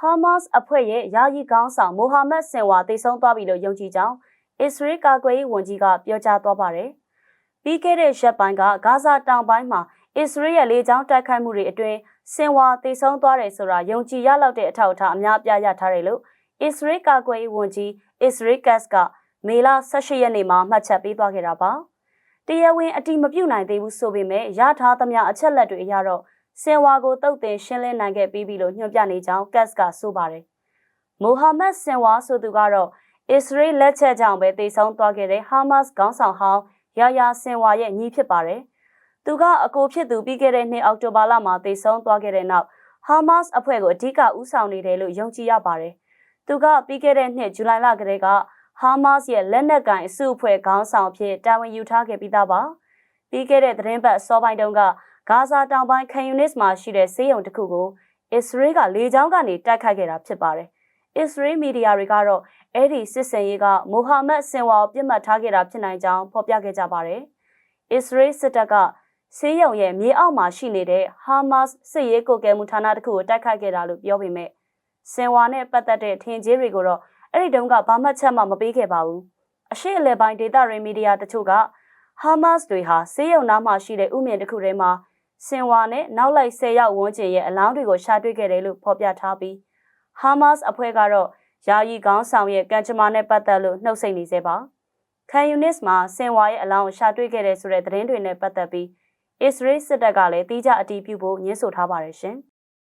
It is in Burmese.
ဟာမတ်စ်အဖွဲ့ရဲ့ယာယီခေါင်းဆောင်မိုဟာမက်ဆင်ဝါတိတ်ဆုံးသွားပြီလို့ယုံကြည်ကြောင်းအစ္စရေးကာကွယ်ရေးဝန်ကြီးကပြောကြားသွားပါတယ်။ပြီးခဲ့တဲ့ရက်ပိုင်းကဂါဇာတောင်ပိုင်းမှာအစ္စရေးရဲ့လေကြောင်းတိုက်ခိုက်မှုတွေအတွင်းဆင်ဝါတိတ်ဆုံးသွားတယ်ဆိုတာယုံကြည်ရလောက်တဲ့အထောက်အထားအများအပြားရထားတယ်လို့အစ္စရေးကာကွယ်ရေးဝန်ကြီးအစ္စရေးကတ်ကမေလ18ရက်နေ့မှာမှတ်ချက်ပေးသွားခဲ့တာပါ။တရားဝင်အတိမပြုတ်နိုင်သေးဘူးဆိုပေမဲ့ရထားသမျှအချက်လက်တွေအရတော့ ဆင်ဝါကိုတုတ်တင်ရှင်းလင်းနိုင်ခဲ့ပြီးပြီလို့ညွှန်ပြနေကြောင်းကတ်ကဆိုပါတယ်။မိုဟာမက်ဆင်ဝါဆိုသူကတော့အစ္စရေးလက်ချက်ကြောင့်ပဲတိတ်ဆုံးသွားခဲ့တဲ့ဟာမတ်စ်ခေါင်းဆောင်ဟောင်းယာယာဆင်ဝါရဲ့ညီဖြစ်ပါတယ်။သူကအကိုဖြစ်သူပြီးခဲ့တဲ့နှစ်အောက်တိုဘာလမှာတိတ်ဆုံးသွားခဲ့တဲ့နောက်ဟာမတ်စ်အဖွဲ့ကိုအဓိကဦးဆောင်နေတယ်လို့ယုံကြည်ရပါတယ်။သူကပြီးခဲ့တဲ့နှစ်ဇူလိုင်လကတည်းကဟာမတ်စ်ရဲ့လက်နက်ကင်အစုအဖွဲ့ခေါင်းဆောင်ဖြစ်တာဝန်ယူထားခဲ့ပြီးသားပါ။ပြီးခဲ့တဲ့သတင်းပတ်စောပိုင်းတုန်းက ဂါဇာတောင်ပိုင်းခံယူနစ်မှာရှိတဲ့ဆေးရုံတစ်ခုကိုအစ္စရေးကလေကြောင်းကနေတိုက်ခိုက်ခဲ့တာဖြစ်ပါတယ်။အစ္စရေးမီဒီယာတွေကတော့အဲ့ဒီစစ်စင်ရေးကမိုဟာမက်ဆင်ဝါကိုပြစ်မှတ်ထားခဲ့တာဖြစ်နိုင်ကြောင်းဖော်ပြခဲ့ကြပါတယ်။အစ္စရေးစစ်တပ်ကဆေးရုံရဲ့မြေအောက်မှာရှိနေတဲ့ဟာမတ်စ်စစ်ရေးကိုကဲမှုဌာနတစ်ခုကိုတိုက်ခိုက်ခဲ့တာလို့ပြောပေမဲ့ဆင်ဝါနဲ့ပတ်သက်တဲ့ထင်ကြီးတွေကိုတော့အဲ့ဒီတုန်းကဘာမှချက်မှမပေးခဲ့ပါဘူး။အရှိအလဲပိုင်းဒေတာရင်းမီဒီယာတချို့က ဟာမတ်စ်တွေဟာဆေးရုံနားမှာရှိတဲ့ဥမြင်တစ်ခုထဲမှာစင်ဝါနဲ့နောက်လိုက်10ရောက်ဝန်းကျင်ရဲ့အလောင်းတွေကိုရှာတွေ့ခဲ့တယ်လို့ဖော်ပြထားပြီးဟာမတ်စ်အဖွဲ့ကတော့ယာယီခေါင်းဆောင်ရဲ့ကံကြမ္မာနဲ့ပတ်သက်လို့နှုတ်ဆက်နေသေးပါ။ခံယူနစ်မှာစင်ဝါရဲ့အလောင်းကိုရှာတွေ့ခဲ့တဲ့ဆိုတဲ့သတင်းတွေနဲ့ပတ်သက်ပြီးအစ္စရေးစစ်တပ်ကလည်းတိကျအတည်ပြုဖို့ညှင်းဆိုထားပါတယ်ရှင်။